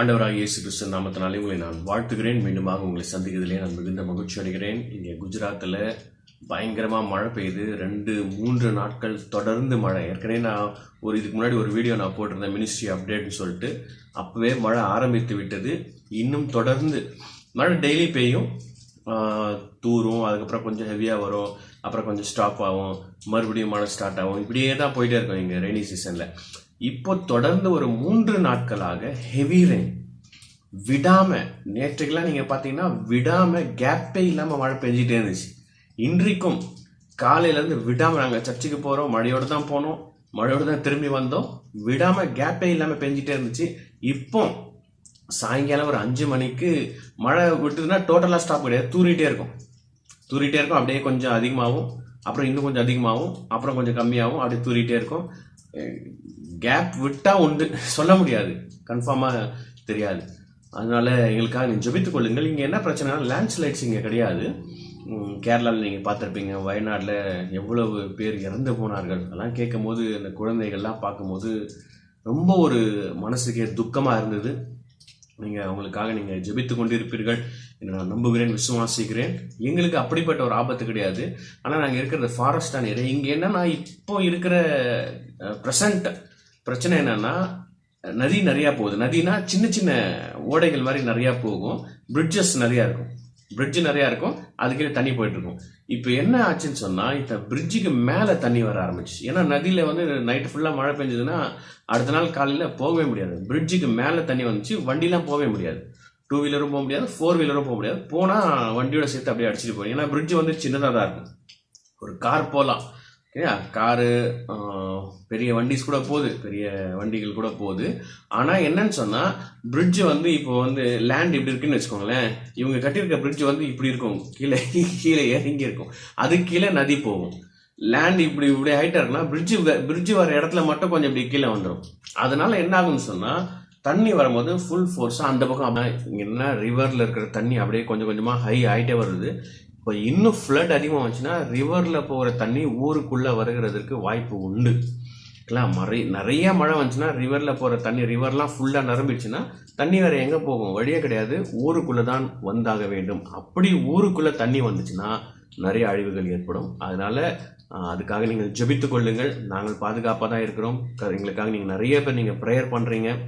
ஆண்டவராக இயேசு கிறிஸ்து நாமத்தினாலே உங்களை நான் வாழ்த்துகிறேன். மீண்டுமாக உங்களை சந்திக்கிறதுலே நான் மிகுந்த மகிழ்ச்சி அடைகிறேன். இங்கே குஜராத்தில் பயங்கரமாக மழை பெய்யுது. ரெண்டு மூன்று நாட்கள் தொடர்ந்து மழை. ஏற்கனவே நான் ஒரு இதுக்கு முன்னாடி ஒரு வீடியோ நான் போட்டிருந்தேன் மினிஸ்ட்ரி அப்டேட்னு சொல்லிட்டு. அப்போவே மழை ஆரம்பித்து விட்டது. இன்னும் தொடர்ந்து மழை டெய்லி பெய்யும். தூரும். அதுக்கப்புறம் கொஞ்சம் ஹெவியாக வரும். அப்புறம் கொஞ்சம் ஸ்டாப் ஆகும். மறுபடியும் மழை ஸ்டார்ட் ஆகும். இப்படியே தான் போயிட்டே இருக்கும் இங்கே ரெய்னி சீசனில் இப்போ தொடர்ந்து ஒரு மூன்று நாட்களாக ஹெவி ரெயின் விடாம நேற்றுக்கெல்லாம் நீங்க பாத்தீங்கன்னா விடாம கேப்பே இல்லாம மழை பெஞ்சிட்டே இருந்துச்சு. இன்றைக்கும் காலையில இருந்து விடாம நாங்க சர்ச்சுக்கு போறோம் மழையோடு தான் போனோம் மழையோடு தான் திரும்பி வந்தோம். விடாம கேப்பே இல்லாம பெஞ்சிட்டே இருந்துச்சு. இப்போ சாயங்காலம் ஒரு அஞ்சு மணிக்கு மழை விட்டுதுன்னா டோட்டலா ஸ்டாப் கிடையாது. தூறிட்டே இருக்கும். தூறிட்டே இருக்கும் அப்படியே கொஞ்சம் அதிகமாகும். அப்புறம் இன்னும் கொஞ்சம் அதிகமாகும். அப்புறம் கொஞ்சம் கம்மியாகும். அப்படியே தூறிட்டே இருக்கும். கேப் விட்டா உண்டு. சொல்ல முடியாது. கன்ஃபார்மாக தெரியாது. அதனால எங்களுக்காக நீங்கள் ஜெபித்துக் கொள்ளுங்கள். இங்கே என்ன பிரச்சனைனா லேண்ட்ஸ்லைட்ஸ் இங்கே கிடையாது. கேரளாவில் நீங்கள் பார்த்துருப்பீங்க வயநாட்டில் எவ்வளவு பேர் இறந்து போனார்கள். அதெல்லாம் கேட்கும்போது அந்த குழந்தைகள்லாம் பார்க்கும்போது ரொம்ப ஒரு மனசுக்கே துக்கமாக இருந்தது. நீங்கள் அவங்களுக்காக நீங்கள் ஜெபித்து கொண்டிருப்பீர்கள் என்று நான் நம்புகிறேன் விசுவாசிக்கிறேன். எங்களுக்கு அப்படிப்பட்ட ஒரு ஆபத்து கிடையாது. ஆனால் நாங்கள் இருக்கிறது ஃபாரஸ்டான ஏரியா இங்கே என்னன்னா இப்போ இருக்கிற ப்ரெசண்ட் பிரச்சனை என்னன்னா நதி நிறையா போகுது. நதினா சின்ன சின்ன ஓடைகள் மாதிரி நிறையா போகும். பிரிட்ஜஸ் நிறையா இருக்கும். பிரிட்ஜு நிறையா இருக்கும். அதுக்கே தண்ணி போயிட்டு இருக்கும். இப்போ என்ன ஆச்சுன்னு சொன்னால் இந்த பிரிட்ஜுக்கு மேலே தண்ணி வர ஆரம்பிச்சு ஏன்னா நதியில் வந்து நைட்டு ஃபுல்லாக மழை பெஞ்சதுன்னா அடுத்த நாள் காலையில் போகவே முடியாது. பிரிட்ஜுக்கு மேலே தண்ணி வந்துச்சு வண்டிலாம் போகவே முடியாது. டூ வீலரும் போக முடியாது ஃபோர் வீலரும் போக முடியாது. போனால் வண்டியோட சேர்த்து அப்படியே அடிச்சுட்டு போகும் ஏன்னா பிரிட்ஜ் வந்து சின்னதாக தான் இருக்கும். ஒரு கார் போகலாம் ஓகேயா காரு பெரிய வண்டிஸ் கூட போகுது பெரிய வண்டிகள் கூட போகுது. ஆனால் என்னன்னு சொன்னால் பிரிட்ஜ் வந்து இப்போ வந்து லேண்ட் இப்படி இருக்குன்னு வச்சுக்கோங்களேன் இவங்க கட்டியிருக்க பிரிட்ஜ் வந்து இப்படி இருக்கும். கீழே கீழே இறங்கி இருக்கும். அது கீழே நதி போகும். லேண்ட் இப்படி இப்படி ஹைட்டாக இருக்குன்னா பிரிட்ஜ் பிரிட்ஜு வர இடத்துல மட்டும் கொஞ்சம் இப்படி கீழே வந்துடும் அதனால என்ன ஆகும்னு சொன்னால் தண்ணி வரும்போது ஃபுல் ஃபோர்ஸாக அந்த பக்கம் என்ன ரிவரில் இருக்கிற தண்ணி அப்படியே கொஞ்சம் கொஞ்சமாக ஹை ஆகிட்டே வருது. இப்போ இன்னும் ஃப்ளட் அதிகமாக வந்துச்சுன்னா ரிவரில் போகிற தண்ணி ஊருக்குள்ளே வருகிறதுக்கு வாய்ப்பு உண்டு. இருக்கலாம் மறை நிறைய மழை வந்துச்சுன்னா ரிவரில் போகிற தண்ணி ரிவர்லாம் ஃபுல்லாக நிரம்பிடுச்சுன்னா தண்ணி வேறு எங்கே போகும்? வழியே கிடையாது. ஊருக்குள்ளே தான் வந்தாக வேண்டும். அப்படி ஊருக்குள்ளே தண்ணி வந்துச்சுன்னா நிறைய அழிவுகள் ஏற்படும். அதனால் அதுக்காக நீங்கள் ஜபித்து கொள்ளுங்கள். நாங்கள் பாதுகாப்பாக தான் இருக்கிறோம். க- எங்களுக்காக நீங்கள் நிறைய பேர் நீங்கள் ப்ரேயர் பண்ணுறீங்க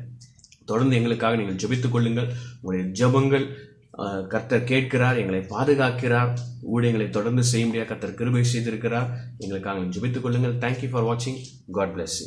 தொடர்ந்து எங்களுக்காக நீங்கள் ஜபித்து கொள்ளுங்கள். உங்களுடைய ஜெபங்கள் கர்த்தர் கேட்கிறார் எங்களை பாதுகாக்கிறார் ஊழியங்களை தொடர்ந்து செய்ய முடியாது கர்த்தர் கிருபை செய்திருக்கிறார். எங்களுக்காக ஜெபித்துக் கொள்ளுங்கள். தேங்க்யூ ஃபார் வாட்சிங் காட் பிளஸ்